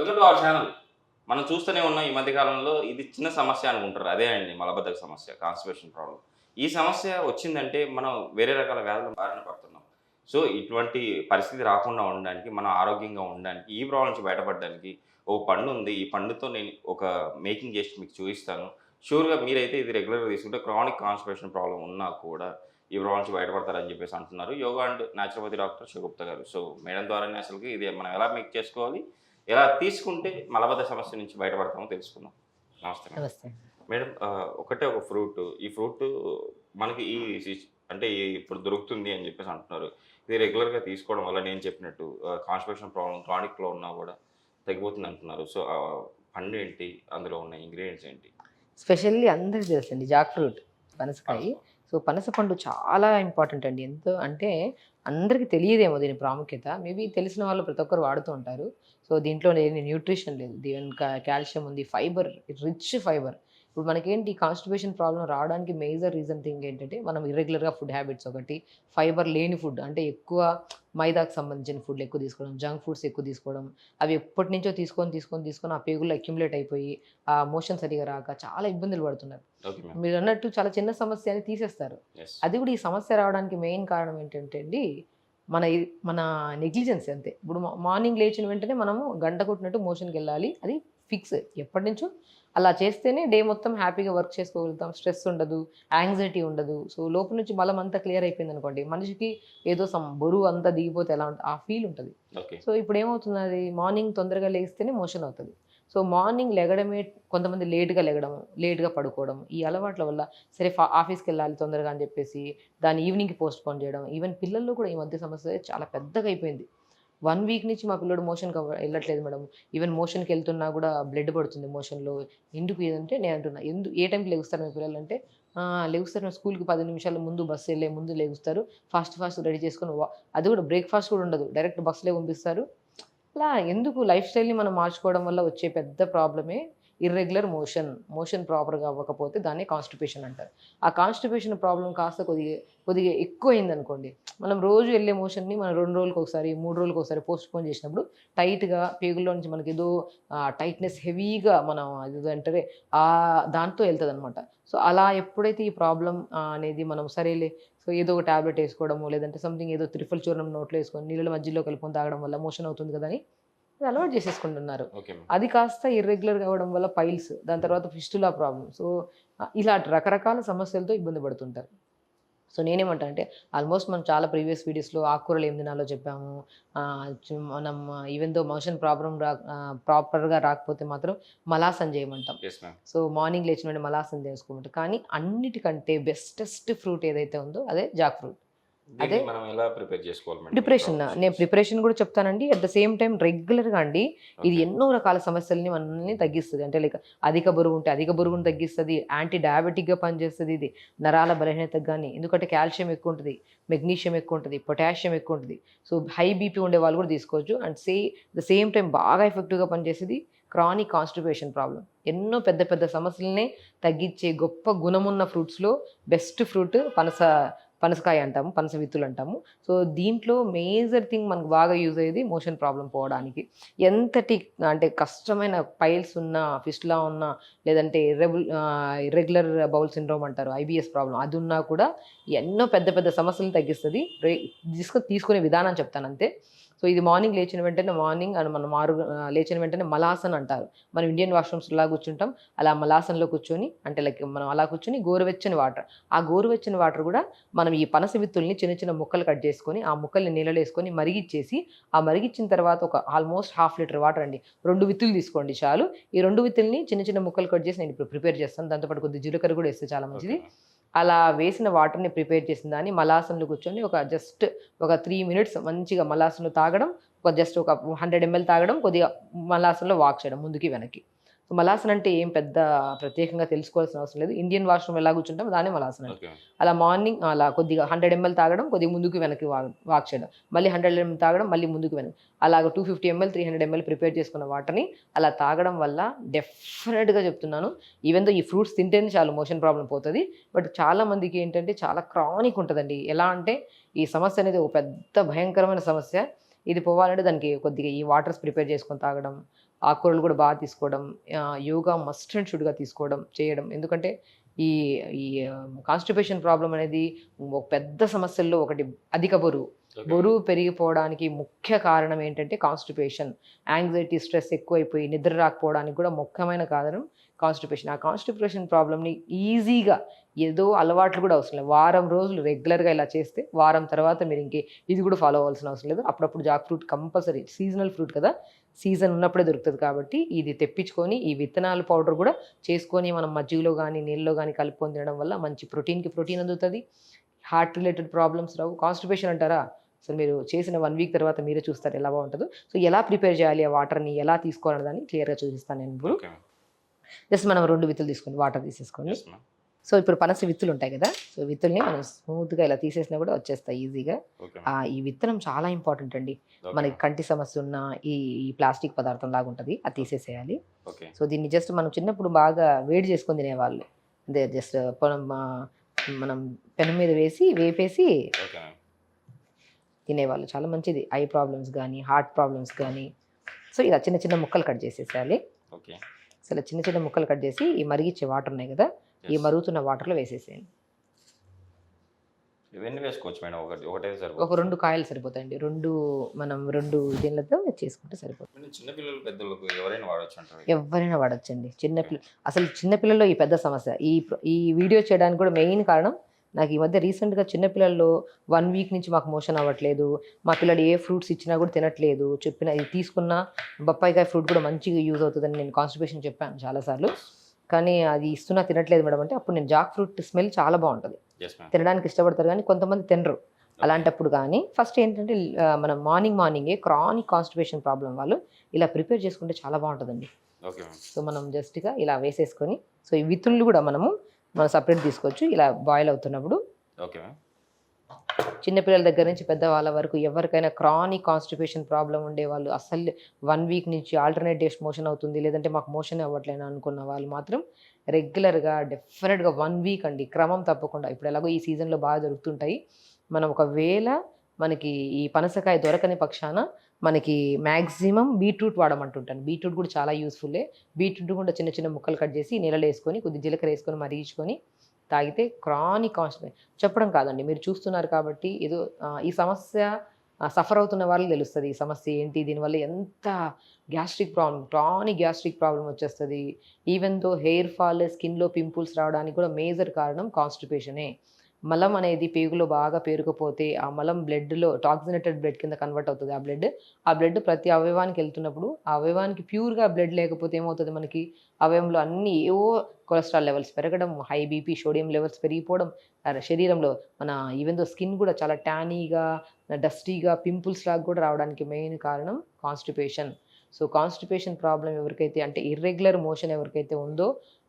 Welcome to our channel మనం చూస్తూనే ఉన్నాం ఈ మధ్యకాలంలో ఇది చిన్న సమస్య అనుకుంటారు. అదే అండి మలబద్ధక సమస్య కాన్స్టిపేషన్ ప్రాబ్లం ఈ సమస్య వచ్చిందంటే మనం వేరే రకాల వ్యాధులు బారిన పడుతున్నాం. సో ఇటువంటి పరిస్థితి రాకుండా ఉండడానికి మనం ఆరోగ్యంగా ఉండడానికి ఈ ప్రాబ్లం నుంచి బయటపడడానికి ఒక పండు ఉంది. ఈ పండుతో నేను ఒక మేకింగ్ చేసి మీకు చూపిస్తాను. షూర్గా మీరైతే ఇది రెగ్యులర్గా తీసుకుంటే క్రానిక్ కాన్స్టిపేషన్ ప్రాబ్లం ఉన్నా కూడా ఈ ప్రాబ్లం నుంచి బయటపడతారని చెప్పేసి అంటున్నారు. Yoga and naturopathy doctor Shivagupta గారు. సో మేడం ద్వారానే అసలుకి ఇది మనం ఎలా మేక్ చేసుకోవాలి? ఎలా తీసుకుంటే మలబద్ధ సమస్య నుంచి బయటపడతామో తెలుసుకుందాం. నమస్తే మేడం. నమస్తే. మేడం ఆ, ఒకటే ఒక ఫ్రూట్. ఈ ఫ్రూట్ మనకి ఈ అంటే ఇప్పుడు దొరుకుతుంది అని చెప్పేసి అంటున్నారు. ఇది రెగ్యులర్గా తీసుకోవడం వల్ల నేను చెప్పినట్టు కాన్స్టిపేషన్ ప్రాబ్లం క్రానిక్లో ఉన్నా కూడా తగ్గిపోతుంది అంటున్నారు. సో పండు ఏంటి? అందులో ఉన్న ఇంగ్రీడియంట్స్ ఏంటి? స్పెషల్లీ అందరికి తెలుసండి జాక్ ఫ్రూట్ పనసకాయ. సో పనసపండు చాలా ఇంపార్టెంట్ అండి. ఎంతో అంటే అందరికీ తెలియదేమో దీని ప్రాముఖ్యత. మేబీ తెలిసిన వాళ్ళు ప్రతి ఒక్కరు వాడుతూ ఉంటారు. సో దీంట్లో లేని న్యూట్రిషన్ లేదు. దీని కాల్షియం ఉంది. Fibre rich fibre. ఇప్పుడు మనకేంటి కాన్స్టిపేషన్ ప్రాబ్లం రావడానికి మేజర్ రీజన్ థింగ్ ఏంటంటే మనం ఇర్రెగ్యులర్గా ఫుడ్ హ్యాబిట్స్ ఒకటి ఫైబర్ లేని ఫుడ్ అంటే ఎక్కువ మైదాకు సంబంధించిన ఫుడ్లు ఎక్కువ తీసుకోవడం జంక్ ఫుడ్స్ ఎక్కువ తీసుకోవడం అవి ఎప్పటి నుంచో తీసుకొని తీసుకొని తీసుకొని ఆ పేగుల్లో అక్యుములేట్ అయిపోయి ఆ మోషన్ సరిగా రాక చాలా ఇబ్బందులు పడుతున్నారు. మీరు అన్నట్టు చాలా చిన్న సమస్య అని తీసేస్తారు. అది కూడా ఈ సమస్య రావడానికి మెయిన్ కారణం ఏంటంటే అండి మన మన నెగ్లిజెన్స్ అంతే. ఇప్పుడు మార్నింగ్ లేచిన వెంటనే మనము గంట కొట్టినట్టు మోషన్కి వెళ్ళాలి. అది ఫిక్స్ ఎప్పటి నుంచో అలా చేస్తేనే డే మొత్తం హ్యాపీగా వర్క్ చేసుకోగలుగుతాం. స్ట్రెస్ ఉండదు యాంగ్జైటీ ఉండదు. సో లోపల నుంచి బలం అంతా క్లియర్ అయిపోయింది అనుకోండి మనిషికి ఏదో సమ్ బరువు అంతా దిగిపోతే ఎలా ఉంటుంది ఆ ఫీల్ ఉంటుంది. సో ఇప్పుడు ఏమవుతుంది అది మార్నింగ్ తొందరగా లేస్తేనే మోషన్ అవుతుంది. సో మార్నింగ్ లెగడమే కొంతమంది లేట్గా లెగడం లేట్గా పడుకోవడం ఈ అలవాట్ల వల్ల సరే ఆఫీస్కి వెళ్ళాలి తొందరగా అని చెప్పేసి దాన్ని ఈవినింగ్కి పోస్ట్ పోన్ చేయడం ఈవెన్ పిల్లల్లో కూడా ఈ మధ్య సమస్య చాలా పెద్దగా అయిపోయింది. వన్ వీక్ నుంచి మా పిల్లడు మోషన్కి వెళ్ళట్లేదు మేడం. ఈవెన్ మోషన్కి వెళ్తున్నా కూడా బ్లడ్ పడుతుంది మోషన్లో. ఎందుకు ఏదంటే నేను అంటున్నా ఎందు ఏ టైంకి లెగుస్తారు మీ పిల్లలు అంటే లెగుస్తారు స్కూల్కి పది నిమిషాల ముందు బస్సు వెళ్ళే ముందు లెగుస్తారు. ఫాస్ట్ ఫాస్ట్ రెడీ చేసుకొని అది కూడా బ్రేక్ఫాస్ట్ కూడా ఉండదు. డైరెక్ట్ బస్సులే పంపిస్తారు. అలా ఎందుకు? లైఫ్ స్టైల్ని మనం మార్చుకోవడం వల్ల వచ్చే పెద్ద ప్రాబ్లమే. ఇర్రెగ్యులర్ మోషన్ మోషన్ ప్రాపర్గా అవ్వకపోతే దాన్ని కాన్స్టిపేషన్ అంటారు. ఆ కాన్స్టిపేషన్ ప్రాబ్లం కాస్త కొద్దిగా కొద్దిగా ఎక్కువ అయింది అనుకోండి మనం రోజు వెళ్ళే మోషన్ని మనం రెండు రోజులకు ఒకసారి మూడు రోజులకు ఒకసారి పోస్ట్ పోన్ చేసినప్పుడు టైట్గా పేగుల్లో నుంచి మనకి ఏదో టైట్నెస్ హెవీగా మనం అది అంటారే ఆ దాంతో వెళ్తుంది అనమాట సో అలా ఎప్పుడైతే ఈ ప్రాబ్లం అనేది మనం సరేలే సో ఏదో ఒక టాబ్లెట్ వేసుకోవడము లేదంటే సంథింగ్ ఏదో త్రిఫల్ చూర్ణం నోట్లో వేసుకొని నీళ్ళ మధ్యలో కలుపుకొని తాగడం వల్ల మోషన్ అవుతుంది కదా అని అలవాటు చేసేసుకుంటున్నారు. అది కాస్త ఇర్రెగ్యులర్ కావడం వల్ల పైల్స్ దాని తర్వాత ఫిస్టులా ప్రాబ్లం సో ఇలాంటి రకరకాల సమస్యలతో ఇబ్బంది పడుతుంటారు. సో నేనేమంటా అంటే ఆల్మోస్ట్ మనం చాలా ప్రీవియస్ వీడియోస్లో ఆకుకూరలు ఏం తినాలో చెప్పాము. మనం ఈవెన్ దో మోషన్ ప్రాబ్లం రా ప్రాపర్గా రాకపోతే మాత్రం మలాసన్ చేయమంటాం. సో మార్నింగ్ లేచిన వెంటనే మలాసన్ చేసుకోమంటాం. కానీ అన్నిటికంటే బెస్టెస్ట్ ఫ్రూట్ ఏదైతే ఉందో అదే జాక్ ఫ్రూట్ మనం ఎలా ప్రిపేర్ చేసుకోవాలి మేడం? ప్రిపరేషన్ నేను ప్రిపరేషన్ కూడా చెప్తానండి. అట్ ద సేమ్ టైం రెగ్యులర్గా అండి ఇది. ఎన్నో రకాల సమస్యల్ని మనల్ని తగ్గిస్తుంది. అంటే లైక్ అధిక బరువు ఉంటే అధిక బరువును తగ్గిస్తుంది యాంటీ డయాబెటిక్గా పనిచేస్తుంది ఇది నరాల బలహీనతకు కానీ ఎందుకంటే కాల్షియం ఎక్కువ ఉంటుంది మెగ్నీషియం ఎక్కువ ఉంటుంది పొటాషియం ఎక్కువ ఉంటుంది. సో హై బీపీ ఉండే వాళ్ళు కూడా తీసుకోవచ్చు. And say the same time బాగా ఎఫెక్టివ్గా పనిచేసేది క్రానిక్ కాన్స్టిపేషన్ ప్రాబ్లం ఎన్నో పెద్ద పెద్ద సమస్యలనే తగ్గించే గొప్ప గుణమున్న ఫ్రూట్స్లో బెస్ట్ ఫ్రూట్ పనస పనసకాయ అంటాము పనస విత్తులు అంటాము. సో దీంట్లో మేజర్ థింగ్ మనకు బాగా యూజ్ అయ్యేది మోషన్ ప్రాబ్లం పోవడానికి. ఎంతటి అంటే కష్టమైన పైల్స్ ఉన్నా ఫిస్ట్లా ఉన్న లేదంటే ఇర్రెబుల్ ఇర్రెగ్యులర్ బౌల్ సిండ్రోమ్ అంటారు ఐబిఎస్ ప్రాబ్లం అది ఉన్నా కూడా ఎన్నో పెద్ద పెద్ద సమస్యలను తగ్గిస్తుంది. రే తీసుకునే విధానం చెప్తాను అంతే. సో ఇది మార్నింగ్ లేచిన వెంటనే మార్నింగ్ అని మనం మారు లేచిన వెంటనే మలాసన్ అంటారు. మనం ఇండియన్ వాష్రూమ్స్ ఇలా కూర్చుంటాం. అలా మలాసన్లో కూర్చొని అంటే లైక్ మనం అలా కూర్చొని గోరువెచ్చని వాటర్. ఆ గోరువెచ్చని వాటర్ కూడా మనం ఈ పనస విత్తుల్ని చిన్న చిన్న ముక్కలు కట్ చేసుకొని ఆ ముక్కల్ని నీళ్ళలో వేసుకొని మరిగిచ్చేసి ఆ మరిగిచ్చిన తర్వాత ఒక ఆల్మోస్ట్ హాఫ్ లీటర్ వాటర్ అండి. రెండు విత్తులు తీసుకోండి చాలు. ఈ రెండు విత్తుల్ని చిన్న చిన్న ముక్కలు కట్ చేసి నేను ఇప్పుడు ప్రిపేర్ చేస్తాను. దాంతోపాటు కొద్దిగా జీలకర్ర కూడా వేస్తే చాలా మంచిది. అలా వేసిన వాటర్ని ప్రిపేర్ చేసిన దాన్ని మలాసన్లో కూర్చొని ఒక జస్ట్ ఒక త్రీ మినిట్స్ మంచిగా మలాసంలో తాగడం ఒక జస్ట్ ఒక హండ్రెడ్ ఎంఎల్ తాగడం కొద్దిగా మలాసన్లో వాక్ చేయడం ముందుకి వెనక్కి. సో మలాసన్ అంటే ఏం పెద్ద ప్రత్యేకంగా తెలుసుకోవాల్సిన అవసరం లేదు. ఇండియన్ వాష్రూమ్ ఎలా కూర్చుంటాం దాన్ని మలాసన్ అలా మార్నింగ్ అలా కొద్దిగా హండ్రెడ్ ఎంఎల్ తాగడం కొద్దిగా ముందుకు వెనక్కి వాక్ చేయడం మళ్ళీ హండ్రెడ్ ఎంఎల్ తాగడం మళ్ళీ ముందుకు వెనక్కి. అలాగ two fifty ML three hundred ML prepare చేసుకున్న వాటర్ని అలా తాగడం వల్ల డెఫినెట్గా చెప్తున్నాను. ఈవెన్ దో ఈ ఫ్రూట్స్ తింటేనే చాలు మోషన్ ప్రాబ్లం పోతుంది. బట్ చాలా మందికి ఏంటంటే చాలా క్రానిక్ ఉంటుందండి. ఎలా అంటే ఈ సమస్య అనేది ఒక పెద్ద భయంకరమైన సమస్య. ఇది పోవాలంటే దానికి కొద్దిగా ఈ వాటర్స్ ప్రిపేర్ చేసుకొని తాగడం ఆకుకూరలు కూడా బాగా తీసుకోవడం యోగా మస్ట్ అండ్ షుడ్గా తీసుకోవడం చేయడం. ఎందుకంటే ఈ ఈ కాన్స్టిపేషన్ ప్రాబ్లం అనేది ఒక పెద్ద సమస్యల్లో ఒకటి అధిక బరువు. బరువు పెరిగిపోవడానికి ముఖ్య కారణం ఏంటంటే కాన్స్టిపేషన్ యాంగ్జైటీ స్ట్రెస్ ఎక్కువైపోయి నిద్ర రాకపోవడానికి కూడా ముఖ్యమైన కారణం కాన్స్టిపేషన్ ఆ కాన్స్టిపేషన్ ప్రాబ్లమ్ని ఈజీగా ఏదో అలవాట్లు కూడా అవసరం లేదు. వారం రోజులు రెగ్యులర్గా ఇలా చేస్తే వారం తర్వాత మీరు ఇంకే ఇది కూడా ఫాలో అవ్వాల్సిన అవసరం లేదు. అప్పుడప్పుడు jackfruit compulsory seasonal fruit కదా సీజన్ ఉన్నప్పుడే దొరుకుతుంది కాబట్టి ఇది తెప్పించుకొని ఈ విత్తనాల పౌడర్ కూడా చేసుకొని మనం మజ్జిగలో కానీ నీళ్ళలో కానీ కలుపుకొని తినడం వల్ల మంచి ప్రోటీన్కి ప్రోటీన్ అందుతుంది. హార్ట్ రిలేటెడ్ ప్రాబ్లమ్స్ రావు. కాన్స్టిపేషన్ అంటారా? అసలు మీరు చేసిన వన్ వీక్ తర్వాత మీరే చూస్తారు ఎలా బాగుంటుందో. సో ఎలా ప్రిపేర్ చేయాలి ఆ వాటర్ని ఎలా తీసుకోవాలని దాన్ని క్లియర్గా చూపిస్తాను నేను ఇప్పుడు. జస్ట్ మనం రెండు విత్తులు తీసుకొని వాటర్ తీసేసుకోండి. సో ఇప్పుడు పనస విత్తులు ఉంటాయి కదా. సో విత్తుల్ని మనం స్మూత్గా ఇలా తీసేసినా కూడా వచ్చేస్తాయి ఈజీగా ఈ విత్తనం చాలా ఇంపార్టెంట్ అండి. మనకి కంటి సమస్య ఉన్న ఈ ప్లాస్టిక్ పదార్థం లాగా ఉంటుంది. అది తీసేసేయాలి. సో దీన్ని జస్ట్ మనం చిన్నప్పుడు బాగా వేడి చేసుకొని తినేవాళ్ళు. అదే జస్ట్ మనం పెనం మీద వేసి వేపేసి తినేవాళ్ళు. చాలా మంచిది. ఐ ప్రాబ్లమ్స్ కానీ హార్ట్ ప్రాబ్లమ్స్ కానీ సో ఇలా చిన్న చిన్న ముక్కలు కట్ చేసేసేయాలి. ఓకే. సో ఇలా చిన్న చిన్న ముక్కలు కట్ చేసి ఈ మరిగిచ్చే వాటర్ ఉన్నాయి కదా ఈ. మరుగుతున్న వాటర్లో వేసేసేయండి. ఇవన్నీ వేసుకోవచ్చు మేడం. ఒకటి ఒకటే ఒక రెండు కాయలు సరిపోతాయండి. రెండు మనం రెండు దీనిలతో చేసుకుంటే సరిపోతుంది. పెద్దలకు ఎవరైనా వాడచ్చు అంటారు? ఎవరైనా వాడచ్చండి. చిన్నపిల్ల అసలు చిన్నపిల్లల్లో ఈ పెద్ద సమస్య. ఈ ఈ వీడియో చేయడానికి కూడా మెయిన్ కారణం నాకు ఈ మధ్య రీసెంట్గా చిన్నపిల్లల్లో వన్ వీక్ నుంచి మాకు మోషన్ అవ్వట్లేదు. మా పిల్లలు ఏ ఫ్రూట్స్ ఇచ్చినా కూడా తినట్లేదు. చెప్పిన ఇది తీసుకున్న బొప్పాయికాయ ఫ్రూట్ కూడా మంచిగా యూజ్ అవుతుందని నేను కాన్స్టిపేషన్ చెప్పాను చాలాసార్లు. కానీ అది ఇస్తున్నా తినట్లేదు మేడం అంటే అప్పుడు నేను జాక్ ఫ్రూట్ స్మెల్ చాలా బాగుంటుంది. తినడానికి ఇష్టపడతారు కానీ కొంతమంది తినరు. అలాంటప్పుడు కానీ ఫస్ట్ ఏంటంటే మనం మార్నింగ్ మార్నింగే క్రానిక్ కాన్స్టిపేషన్ ప్రాబ్లం వాళ్ళు ఇలా ప్రిపేర్ చేసుకుంటే చాలా బాగుంటుందండి. సో మనం జస్ట్గా ఇలా వేసేసుకొని సో ఈ విత్తులు కూడా మనము మనం సపరేట్ తీసుకోవచ్చు. ఇలా బాయిల్ అవుతున్నప్పుడు ఓకే చిన్నపిల్లల దగ్గర నుంచి పెద్దవాళ్ళ వరకు ఎవరికైనా క్రానిక్ కాన్స్టిపేషన్ ప్రాబ్లం ఉండే వాళ్ళు అసలు వన్ వీక్ నుంచి ఆల్టర్నేట్ డేస్ మోషన్ అవుతుంది. లేదంటే మాకు మోషన్ అవ్వట్లేదు అనుకున్న వాళ్ళు మాత్రం రెగ్యులర్గా డెఫినెట్గా వన్ వీక్ అండి. క్రమం తప్పకుండా. ఇప్పుడు ఎలాగో ఈ సీజన్లో బాగా దొరుకుతుంటాయి మనం ఒకవేళ మనకి ఈ పనసకాయ దొరకని పక్షాన మనకి మ్యాక్సిమం బీట్రూట్ వాడమంటుంటాను. బీట్రూట్ కూడా చాలా యూస్ఫుల్లే. బీట్రూట్ కూడా చిన్న చిన్న ముక్కలు కట్ చేసి నీళ్ళలో వేసుకొని కొద్ది జీలకర్ర వేసుకొని మరిగించుకొని తాగితే క్రానిక్ కాన్స్టిపేషన్ చెప్పడం కాదండి. మీరు చూస్తున్నారు కాబట్టి ఏదో ఈ సమస్య సఫర్ అవుతున్న వాళ్ళకి తెలుస్తుంది. ఈ సమస్య ఏంటి? దీనివల్ల ఎంత gastric problem chronic gastric problem వచ్చేస్తుంది. ఈవెన్ దో హెయిర్ ఫాల్ స్కిన్లో పింపుల్స్ రావడానికి కూడా మేజర్ కారణం కాన్స్టిపేషనే. మలం అనేది పేగులో బాగా పేరుకుపోతే ఆ మలం బ్లడ్లో టాక్సినేటెడ్ బ్లడ్ కింద కన్వర్ట్ అవుతుంది. ఆ బ్లడ్ ఆ బ్లడ్ ప్రతి అవయవానికి వెళ్తున్నప్పుడు ఆ అవయవానికి ప్యూర్గా బ్లడ్ లేకపోతే ఏమవుతుంది మనకి? అవయవంలో అన్ని ఏవో కొలెస్ట్రాల్ లెవెల్స్ పెరగడం హై బీపీ సోడియం లెవెల్స్ పెరిగిపోవడం శరీరంలో మన ఈవెన్ దో స్కిన్ కూడా చాలా ట్యానీగా డస్టీగా పింపుల్స్ లాగా కూడా రావడానికి మెయిన్ కారణం కాన్స్టిపేషన్. సో కాన్స్టిపేషన్ ప్రాబ్లం ఎవరికైతే అంటే ఇర్రెగ్యులర్ మోషన్ ఎవరికైతే ఉందో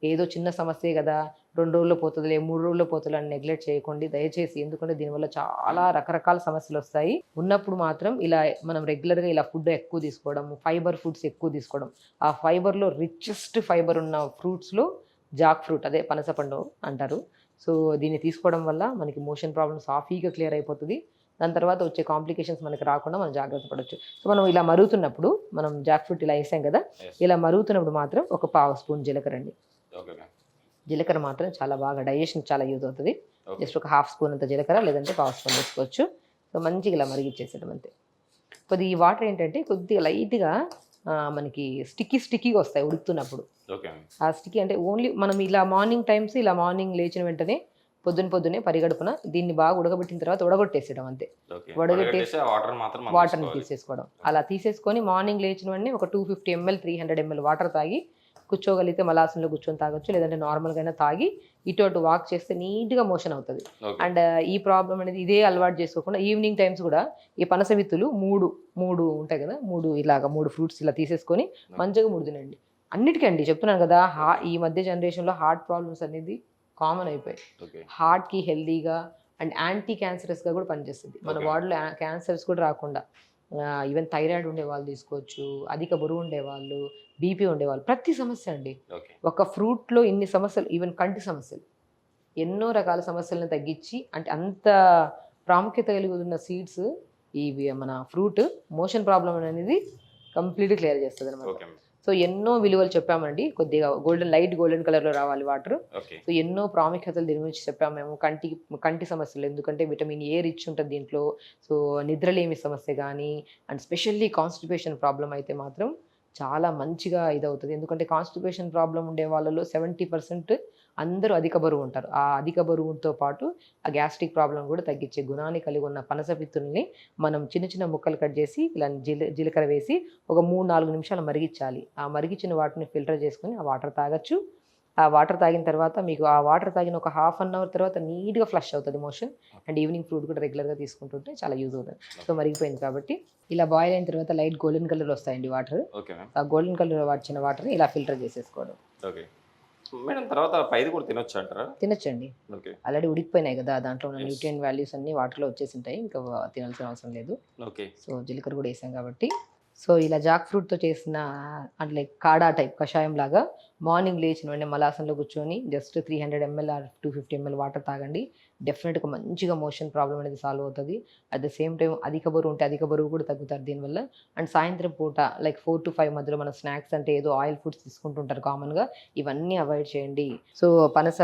ఏదో చిన్న సమస్యే కదా రెండు రోజుల్లో పోతుందిలే మూడు రోజుల్లో పోతుంది అని నెగ్లెక్ట్ చేయకండి దయచేసి. ఎందుకంటే దీనివల్ల చాలా రకరకాల సమస్యలు వస్తాయి. ఉన్నప్పుడు మాత్రం ఇలా మనం రెగ్యులర్గా ఇలా ఫుడ్ ఎక్కువ తీసుకోవడం ఫైబర్ ఫుడ్స్ ఎక్కువ తీసుకోవడం. ఆ ఫైబర్లో రిచెస్ట్ ఫైబర్ ఉన్న ఫ్రూట్స్లో జాక్ ఫ్రూట్ అదే పనసపండు అంటారు. సో దీన్ని తీసుకోవడం వల్ల మనకి మోషన్ ప్రాబ్లమ్స్ సాఫీగా క్లియర్ అయిపోతుంది. దాని తర్వాత వచ్చే కాంప్లికేషన్స్ మనకి రాకుండా మనం జాగ్రత్త పడవచ్చు సో మనం ఇలా మరుగుతున్నప్పుడు మనం జాక్ ఫ్రూట్ ఇలా వేసాం కదా. ఇలా మరుగుతున్నప్పుడు మాత్రం ఒక పావు స్పూన్ జీలకర్ర అండి. జీలకర్ర మాత్రం చాలా బాగా డైజెషన్ చాలా యూజ్ అవుతుంది. జస్ట్ ఒక హాఫ్ స్పూన్ అంత జీలకర్ర లేదంటే పావు స్పూన్ వేసుకోవచ్చు. సో మంచిగా ఇలా మరిగిచ్చేసేయడం అంతే. కొద్ది ఈ వాటర్ ఏంటంటే కొద్దిగా లైట్గా మనకి స్టిక్కీ స్టిక్కీగా వస్తాయి ఉడుకుతున్నప్పుడు. ఆ స్టిక్కీ అంటే ఓన్లీ మనం ఇలా మార్నింగ్ టైమ్స్ ఇలా మార్నింగ్ లేచిన వెంటనే పొద్దున పొద్దునే పరిగడుపున దీన్ని బాగా ఉడకబెట్టిన తర్వాత ఉడగొట్టేసేయడం అంతే. మనం వాటర్ని. తీసేసుకోవడం. అలా తీసేసుకొని మార్నింగ్ లేచిన వెంటనే ఒక two fifty ML three hundred ML water తాగి కూర్చోగలిగితే మలాసంలో కూర్చొని తాగొచ్చు లేదంటే నార్మల్గా అయినా తాగి ఇటు అటు వాక్ చేస్తే నీట్గా మోషన్ అవుతుంది. అండ్ ఈ ప్రాబ్లం అనేది ఇదే అలవాటు చేసుకోకుండా ఈవినింగ్ టైమ్స్ కూడా ఈ పనస విత్తులు మూడు మూడు ఉంటాయి కదా మూడు ఇలాగ మూడు ఫ్రూట్స్ ఇలా తీసేసుకొని మంచిగా మూడు తినండి అన్నిటికండి చెప్తున్నాను కదా హా ఈ మధ్య జనరేషన్లో హార్ట్ ప్రాబ్లమ్స్ అనేది కామన్ అయిపోయాయి. హార్ట్కి హెల్దీగా అండ్ యాంటీ క్యాన్సరస్గా కూడా పనిచేస్తుంది. మన. బాడీలో క్యాన్సర్స్ కూడా రాకుండా ఈవెన్ థైరాయిడ్ ఉండే వాళ్ళు తీసుకోవచ్చు అధిక బరువు ఉండేవాళ్ళు బీపీ ఉండేవాళ్ళు ప్రతి సమస్య అండి. ఒక ఫ్రూట్లో ఇన్ని సమస్యలు ఈవెన్ కంటి సమస్యలు ఎన్నో రకాల సమస్యలను తగ్గించి అంటే అంత ప్రాముఖ్యత కలిగి ఉన్న సీడ్స్ ఇవి మన ఫ్రూట్ మోషన్ ప్రాబ్లం అనేది కంప్లీట్గా క్లియర్ చేస్తుంది అనమాట సో ఎన్నో విలువలు చెప్పామండి. కొద్దిగా గోల్డెన్ లైట్ గోల్డెన్ కలర్లో రావాలి వాటర్. సో ఎన్నో ప్రాముఖ్యతలు దీని గురించి చెప్పాము మేము. కంటి కంటి సమస్యలు ఎందుకంటే విటమిన్ ఏ రిచ్ ఉంటుంది దీంట్లో. సో నిద్రలేమి సమస్య కానీ అండ్ స్పెషల్లీ కాన్స్టిపేషన్ ప్రాబ్లం అయితే మాత్రం చాలా మంచిగా ఇదవుతుంది. ఎందుకంటే కాన్స్టిపేషన్ ప్రాబ్లం ఉండే వాళ్ళలో సెవెంటీ పర్సెంట్ అందరూ అధిక బరువు ఉంటారు. ఆ అధిక బరువుతో పాటు ఆ గ్యాస్ట్రిక్ ప్రాబ్లం కూడా తగ్గించే గుణాన్ని కలిగి ఉన్న పనస పిత్తుల్ని మనం చిన్న చిన్న ముక్కలు కట్ చేసి ఇలా జీల జీలకర్ర వేసి ఒక మూడు నాలుగు నిమిషాలు మరిగించాలి. ఆ మరిగించిన వాటిని ఫిల్టర్ చేసుకొని ఆ వాటర్ తాగొచ్చు. ఆ వాటర్ తాగిన తర్వాత మీకు ఆ వాటర్ తాగిన ఒక హాఫ్ అన్ అవర్ తర్వాత నీట్గా ఫ్లష్ అవుతుంది మోషన్. అండ్ ఈవినింగ్ ఫ్రూట్ కూడా రెగ్యులర్గా తీసుకుంటుంటే చాలా యూజ్ అవుతుంది. సో మరిగిపోయింది కాబట్టి ఇలా బాయిల్ అయిన తర్వాత లైట్ గోల్డెన్ కలర్ వస్తాయండి వాటర్. ఆ గోల్డెన్ కలర్ వచ్చిన వాటర్ని ఇలా ఫిల్టర్ చేసేసుకోవడం. మేడం తర్వాత పైది కూడా తినొచ్చు అంటారా? తినొచ్చండి. ఆల్రెడీ ఉడికిపోయినాయి కదా దాంట్లో ఉన్న. న్యూట్రియన్ వాల్యూస్ అన్ని వాటర్లో వచ్చేసి ఉంటాయి. ఇంకా తినాల్సిన అవసరం లేదు. సో జీలకర్ర కూడా వేసాం కాబట్టి సో ఇలా జాక్ ఫ్రూట్తో చేసిన అంటే లైక్ కాడా టైప్ కషాయం లాగా మార్నింగ్ లేచిన వెంటనే మలాసంలో కూర్చొని just three hundred ML or two fifty ML water తాగండి. డెఫినెట్గా మంచిగా మోషన్ ప్రాబ్లం అనేది సాల్వ్ అవుతుంది. అట్ ద సేమ్ టైం అధిక బరువు ఉంటే అధిక బరువు కూడా తగ్గుతారు దీనివల్ల. అండ్ సాయంత్రం పూట లైక్ ఫోర్ టు ఫైవ్ మధ్యలో మన స్నాక్స్ అంటే ఏదో ఆయిల్ ఫుడ్స్ తీసుకుంటుంటారు కామన్గా ఇవన్నీ అవాయిడ్ చేయండి. సో పనస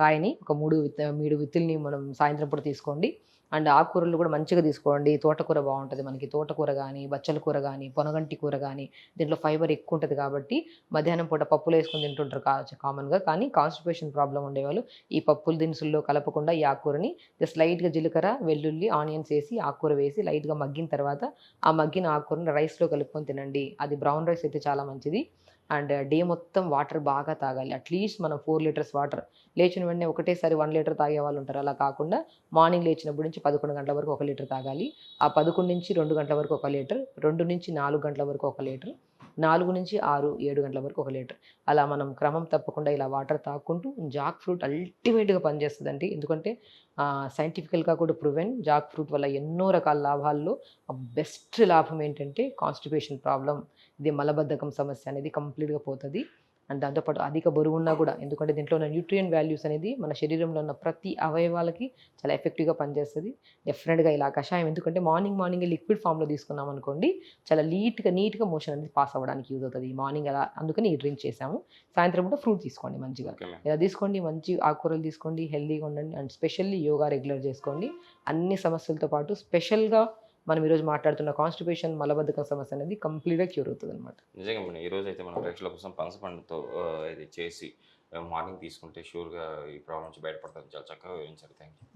కాయని ఒక మూడు విత్ మూడు విత్తుల్ని మనం సాయంత్రం పూట తీసుకోండి. అండ్ ఆకుకూరలు కూడా మంచిగా తీసుకోండి. తోటకూర బాగుంటుంది మనకి. తోటకూర కానీ బచ్చల కూర కానీ పొనగంటి కూర కానీ దీంట్లో ఫైబర్ ఎక్కువ ఉంటుంది కాబట్టి మధ్యాహ్నం పూట పప్పులు వేసుకొని తింటుంటారు కా కామన్గా. కానీ కాన్స్టిపేషన్ ప్రాబ్లం ఉండేవాళ్ళు ఈ పప్పుల దినుసుల్లో కలపకుండా ఈ ఆకుకూరని జస్ట్ లైట్గా జీలకర్ర వెల్లుల్లి ఆనియన్స్ వేసి ఆకుకూర వేసి లైట్గా మగ్గిన తర్వాత ఆ మగ్గిన ఆకుకూరని రైస్లో కలుపుకొని తినండి. అది బ్రౌన్ రైస్ అయితే చాలా మంచిది. అండ్ డే మొత్తం వాటర్ బాగా తాగాలి. అట్లీస్ట్ మనం ఫోర్ లీటర్స్ వాటర్ లేచిన వెంటనే ఒకటేసారి వన్ లీటర్ తాగే వాళ్ళు ఉంటారు. అలా కాకుండా మార్నింగ్ లేచినప్పటి నుంచి పదకొండు గంటల వరకు ఒక లీటర్ తాగాలి. ఆ పదకొండు నుంచి రెండు గంటల వరకు ఒక లీటర్ రెండు నుంచి నాలుగు గంటల వరకు ఒక లీటర్ నాలుగు నుంచి ఆరు ఏడు గంటల వరకు ఒక లీటర్. అలా మనం క్రమం తప్పకుండా ఇలా వాటర్ తాక్కుంటూ జాక్ ఫ్రూట్ అల్టిమేట్గా పనిచేస్తుందండి. ఎందుకంటే సైంటిఫికల్గా కూడా ప్రూవెన్ జాక్ ఫ్రూట్ వల్ల ఎన్నో రకాల లాభాల్లో బెస్ట్ లాభం ఏంటంటే కాన్స్టిపేషన్ ప్రాబ్లం ఇది మలబద్ధకం సమస్య అనేది కంప్లీట్గా పోతుంది. అండ్ దాంతోపాటు అధిక బరువు ఉన్నా కూడా ఎందుకంటే దీంట్లో ఉన్న న్యూట్రియన్ వాల్యూస్ అనేది మన శరీరంలో ఉన్న ప్రతి అవయవాలకి చాలా ఎఫెక్టివ్గా పనిచేస్తుంది. డెఫినెట్గా ఇలా కషాయం ఎందుకంటే మార్నింగ్ మార్నింగ్ లిక్విడ్ ఫామ్లో తీసుకున్నాం అనుకోండి చాలా నీట్గా నీట్గా మోషన్ అనేది పాస్ అవ్వడానికి యూజ్ అవుతుంది. మార్నింగ్ అలా అందుకని ఈ డ్రింక్ చేసాము సాయంత్రం కూడా ఫ్రూట్ తీసుకోండి మంచిగా. ఇలా తీసుకోండి మంచి ఆకుకూరలు తీసుకోండి హెల్తీగా ఉండండి అండ్ స్పెషల్లీ యోగా రెగ్యులర్ చేసుకోండి. అన్ని సమస్యలతో పాటు స్పెషల్గా మనం ఈరోజు మాట్లాడుతున్న కాన్స్టిపేషన్ మలబద్ధకం సమస్య అనేది కంప్లీట్గా క్యూర్ అవుతుంది అనమాట నిజంగా మేడం ఈ రోజు అయితే మన ప్రేక్షకుల కోసం పనసపండుతో ఇది చేసి మార్నింగ్ తీసుకుంటే షూర్గా ఈ ప్రాబ్లం నుంచి బయటపడతాను చాలా చక్కగా వివరించారు. Thank you